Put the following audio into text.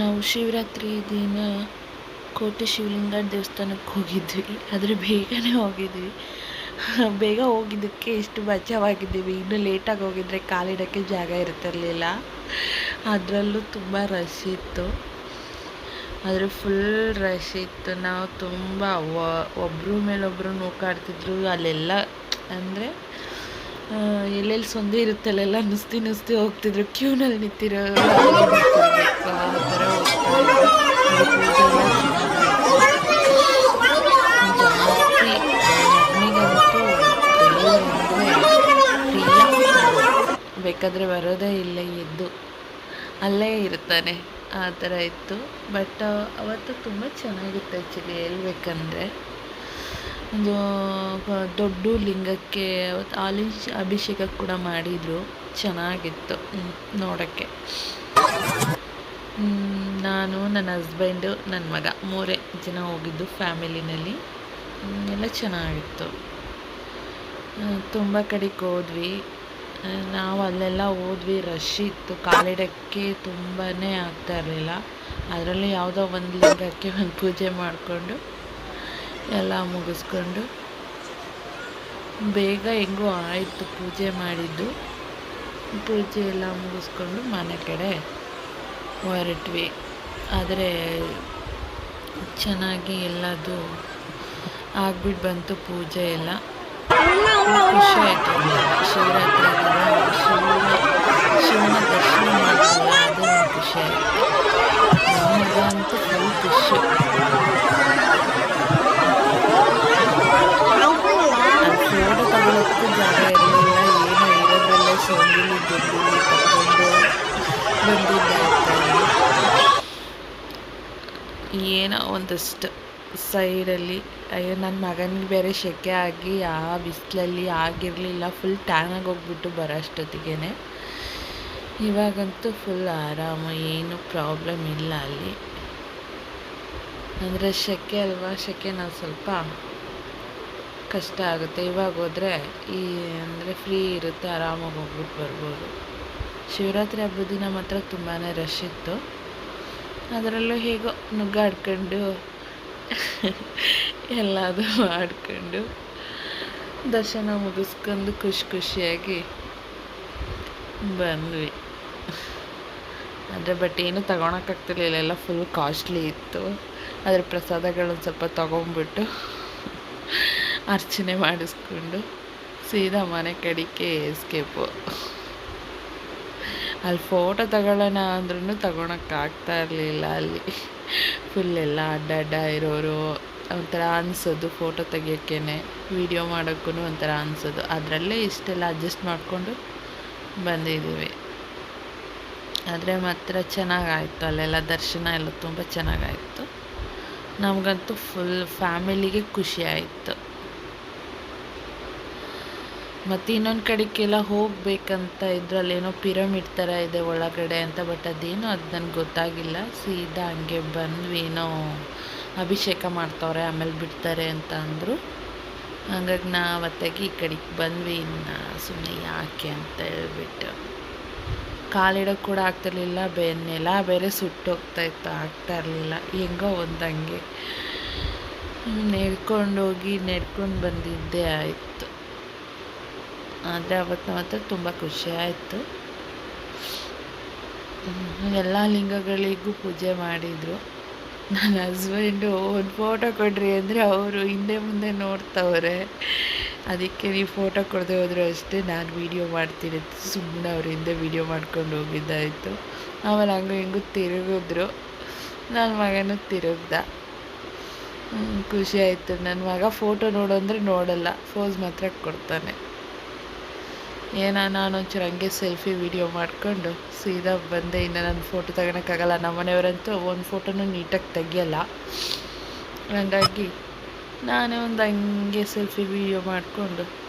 ನಾವು ಶಿವರಾತ್ರಿ ದಿನ ಕೋಟೆ ಶಿವಲಿಂಗ ದೇವಸ್ಥಾನಕ್ಕೆ ಹೋಗಿದ್ವಿ. ಆದರೆ ಬೇಗನೆ ಹೋಗಿದ್ವಿ. ಬೇಗ ಹೋಗಿದ್ದಕ್ಕೆ ಇಷ್ಟು ಬಚಾವಾಗಿದ್ದೀವಿ. ಇನ್ನೂ ಲೇಟಾಗಿ ಹೋಗಿದ್ರೆ ಕಾಲಿಡೋಕ್ಕೆ ಜಾಗ ಇರ್ತಿರ್ಲಿಲ್ಲ. ಅದರಲ್ಲೂ ತುಂಬ ರಶ್ ಇತ್ತು. ಆದರೆ ಫುಲ್ ರಶ್ ಇತ್ತು. ನಾವು ತುಂಬ ಒಬ್ಬರು ಮೇಲೊಬ್ಬರು ನೂಕಾಡ್ತಿದ್ರು. ಅಲ್ಲೆಲ್ಲ ಅಂದರೆ ಎಲ್ಲೆಲ್ಲಿ ಸೊಂದೆ ಇರುತ್ತೆ ಅಲ್ಲೆಲ್ಲ ನುಸ್ತಿ ನುಸ್ತಿ ಹೋಗ್ತಿದ್ರು. ಕ್ಯೂನಲ್ಲಿ ನಿಂತಿರೋ ಬೇಕಾದರೆ ಬರೋದೇ ಇಲ್ಲ, ಎದ್ದು ಅಲ್ಲೇ ಇರ್ತಾನೆ. ಆ ಥರ ಇತ್ತು. ಬಟ್ ಅವತ್ತು ತುಂಬ ಚೆನ್ನಾಗಿತ್ತು ಆ್ಯಕ್ಚುಲಿ ಹೇಳ್ಬೇಕಂದ್ರೆ. ಒಂದು ದೊಡ್ಡ ಲಿಂಗಕ್ಕೆ ಅವತ್ತು ಅಭಿಷೇಕ ಕೂಡ ಮಾಡಿದರು. ಚೆನ್ನಾಗಿತ್ತು ನೋಡೋಕ್ಕೆ. ನಾನು, ನನ್ನ ಹಸ್ಬೆಂಡು ನನ್ನ ಮಗ ಮೂರೇ ಜನ ಹೋಗಿದ್ದು ಫ್ಯಾಮಿಲಿನಲ್ಲಿ. ಎಲ್ಲ ಚೆನ್ನಾಗಿತ್ತು. ತುಂಬ ಕಡೆಗೆ ಹೋದ್ವಿ. ನಾವು ಅಲ್ಲೆಲ್ಲ ಹೋದ್ವಿ. ರಶ್ ಇತ್ತು. ಕಾಲಿಡೋಕ್ಕೆ ತುಂಬಾ ಆಗ್ತಾ ಇರಲಿಲ್ಲ. ಅದರಲ್ಲಿ ಯಾವುದೋ ಒಂದು ಲಿಂಗಕ್ಕೆ ಒಂದು ಪೂಜೆ ಮಾಡಿಕೊಂಡು ಎಲ್ಲ ಮುಗಿಸ್ಕೊಂಡು ಬೇಗ ಹೆಂಗೂ ಆಯಿತು ಪೂಜೆ ಮಾಡಿದ್ದು. ಪೂಜೆ ಎಲ್ಲ ಮುಗಿಸ್ಕೊಂಡು ಮನೆ ಕಡೆ ಹೊರಟ್ವಿ. ಆದರೆ ಚೆನ್ನಾಗಿ ಎಲ್ಲದು ಆಗ್ಬಿಟ್ಟು ಬಂತು ಪೂಜೆ ಎಲ್ಲ. ಖುಷಿ ಆಯಿತು ಶಿವರಾತ್ರಿ ಶಿವನ ಶಿವನ ದರ್ಶನ ಮಾಡಿದ್ವಲ್ಲ ಅದು ಒಂದು ಖುಷಿ ಆಯಿತು ನಮಗಂತೂ ಫುಲ್ ಖುಷಿ ಫೋಟೋ ತಗೊಳ್ಳೋಕ್ಕೂ ಜಾಗ ಇರಲಿಲ್ಲ. ಏನೋ ಇರೋದ್ರಲ್ಲೇ ಸೊಂಗಿಲಿ ದುಡ್ಡಿಲಿ ತಗೊಂಡು ಬಂದಿದ್ದೆ ಏನೋ ಒಂದಷ್ಟು ಸೈಡಲ್ಲಿ ಅಯ್ಯೋ ನನ್ನ ಮಗನಿಗೆ ಬೇರೆ ಸೆಕೆ ಆಗಿ ಆ ಬಿಸಿಲಲ್ಲಿ ಆಗಿರಲಿಲ್ಲ ಫುಲ್ ಟ್ಯಾನಾಗಿ ಹೋಗ್ಬಿಟ್ಟು ಬರೋ ಅಷ್ಟೊತ್ತಿಗೆ ಇವಾಗಂತೂ ಫುಲ್ ಆರಾಮ, ಏನು ಪ್ರಾಬ್ಲಮ್ ಇಲ್ಲ ಅಲ್ಲಿ. ಅಂದರೆ ಸೆಕೆ ಅಲ್ವಾ ಸೆಕೆ ನಾವು ಸ್ವಲ್ಪ ಕಷ್ಟ ಆಗುತ್ತೆ. ಇವಾಗ ಹೋದರೆ ಈ, ಅಂದರೆ ಫ್ರೀ ಇರುತ್ತೆ, ಆರಾಮಾಗಿ ಹೋಗ್ಬಿಟ್ಟು ಬರ್ಬೋದು. ಶಿವರಾತ್ರಿ ಹಬ್ಬದ ದಿನ ಮಾತ್ರ ತುಂಬಾ ರಶ್ ಇತ್ತು. ಅದರಲ್ಲೂ ಹೇಗೋ ನುಗ್ಗಾಡ್ಕೊಂಡು ಎಲ್ಲದು ಆಡ್ಕೊಂಡು ದರ್ಶನ ಮುಗಿಸ್ಕೊಂಡು ಖುಷಿ ಖುಷಿಯಾಗಿ ಬಂದ್ವಿ. ಆದರೆ ಬಟ್ ಏನು ತಗೊಳಕ್ಕಾಗ್ತಿರ್ಲಿಲ್ಲ ಎಲ್ಲ ಫುಲ್ ಕಾಸ್ಟ್ಲಿ ಇತ್ತು. ಅದರ ಪ್ರಸಾದಗಳನ್ನು ಸ್ವಲ್ಪ ತೊಗೊಂಬಿಟ್ಟು ಅರ್ಚನೆ ಮಾಡಿಸ್ಕೊಂಡು ಸೀದಾ ಮನೆ ಕಡೆಗೆ ಎಸ್ಕೇಪು ಅಲ್ಲಿ ಫೋಟೋ ತಗೊಳ್ಳೋಣ ಅಂದ್ರೂ ತಗೊಳಕ್ಕಾಗ್ತಾ ಇರಲಿಲ್ಲ ಅಲ್ಲಿ. ಫುಲ್ ಎಲ್ಲ ಅಡ್ಡ ಅಡ್ಡ ಇರೋರು, ಒಂಥರ ಅನಿಸೋದು ಫೋಟೋ ತೆಗಿಯೋಕ್ಕೇ ವೀಡಿಯೋ ಮಾಡೋಕ್ಕೂ ಒಂಥರ ಅನಿಸೋದು. ಅದರಲ್ಲೇ ಇಷ್ಟೆಲ್ಲ ಅಡ್ಜಸ್ಟ್ ಮಾಡಿಕೊಂಡು ಬಂದಿದ್ದೀವಿ. ಆದರೆ ಮಾತ್ರ ಚೆನ್ನಾಗಾಯಿತು. ಅಲ್ಲೆಲ್ಲ ದರ್ಶನ ಎಲ್ಲ ತುಂಬ ಚೆನ್ನಾಗಾಯಿತು. ನಮಗಂತೂ ಫುಲ್ ಫ್ಯಾಮಿಲಿಗೆ ಖುಷಿ ಆಯಿತು. ಮತ್ತು ಇನ್ನೊಂದು ಕಡೆಗೆಲ್ಲ ಹೋಗಬೇಕಂತ ಇದ್ರಲ್ಲೇನೋ ಪಿರಮಿಡ್ ಥರ ಇದೆ ಒಳಗಡೆ ಅಂತ ಬಟ್ ಅದೇನು ಅದು ನನಗೆ ಗೊತ್ತಾಗಿಲ್ಲ. ಸೀದಾ ಹಂಗೆ ಬಂದ್ವಿ ಏನೋ ಅಭಿಷೇಕ ಮಾಡ್ತವ್ರೆ, ಆಮೇಲೆ ಬಿಡ್ತಾರೆ ಅಂತ ಅಂದರು. ಹಂಗಾಗಿ ನಾ ಅವತ್ತಾಗಿ ಈ ಕಡೆಗೆ ಬಂದ್ವಿ ಇನ್ನು ಸುಮ್ಮನೆ ಯಾಕೆ ಅಂತ ಹೇಳ್ಬಿಟ್ಟು. ಕಾಲಿಡೋಕೆ ಕೂಡ ಆಗ್ತಿರ್ಲಿಲ್ಲ ಬೇ ನೆಲ ಬೇರೆ ಸುಟ್ಟೋಗ್ತಾಯಿತ್ತು ಆಗ್ತಾ ಇರಲಿಲ್ಲ. ಹೆಂಗೋ ಒಂದು ಹಂಗೆ. ಹೋಗಿ ನೆಡ್ಕೊಂಡು ಬಂದಿದ್ದೇ ಆಯಿತು. ಆದರೆ ಅವತ್ತು ಮಾತ್ರ ತುಂಬ ಖುಷಿ ಆಯಿತು. ಎಲ್ಲ ಲಿಂಗಗಳಿಗೂ ಪೂಜೆ ಮಾಡಿದರು. ನನ್ನ ಹಸ್ಬೆಂಡು ಒಂದು ಫೋಟೋ ಕೊಡ್ರಿ ಅಂದರೆ ಅವರು ಹಿಂದೆ ಮುಂದೆ ನೋಡ್ತವ್ರೆ. ಅದಕ್ಕೆ ನೀವು ಫೋಟೋ ಕೊಡದೆ ಹೋದರೂ ಅಷ್ಟೇ ನಾನು ವೀಡಿಯೋ ಮಾಡ್ತೀನಿ ಸುಮ್ಮನೆ ಅವ್ರ ಹಿಂದೆ ವೀಡಿಯೋ ಮಾಡ್ಕೊಂಡು ಹೋಗಿದ್ದಾಯಿತು. ಆಮೇಲೆ ಹಂಗು ಹಿಂಗೂ ತಿರುಗಿದ್ರು. ನನ್ನ ಮಗನೂ ತಿರುಗ್ದ. ಖುಷಿ ಆಯಿತು. ನನ್ನ ಮಗ ಫೋಟೋ ನೋಡು ಅಂದರೆ ನೋಡಲ್ಲ ಫೋಸ್ ಮಾತ್ರ ಕೊಡ್ತಾನೆ. ಏನೋ ನಾನು ಒಂಚೂರು ಹಂಗೆ ಸೆಲ್ಫಿ ವೀಡಿಯೋ ಮಾಡಿಕೊಂಡು ಸೀದಾ ಬಂದೆ. ಇನ್ನು ನನ್ನ ಫೋಟೋ ತಗೊಳಕ್ಕಾಗಲ್ಲ. ನಮ್ಮ ಮನೆಯವರಂತೂ ಒಂದು ಫೋಟೋನೂ ನೀಟಾಗಿ ತೆಗಿಯಲ್ಲ. ಹಾಗಾಗಿ ನಾನೇ ಒಂದು ಹಂಗೆ ಸೆಲ್ಫಿ ವೀಡಿಯೋ ಮಾಡಿಕೊಂಡು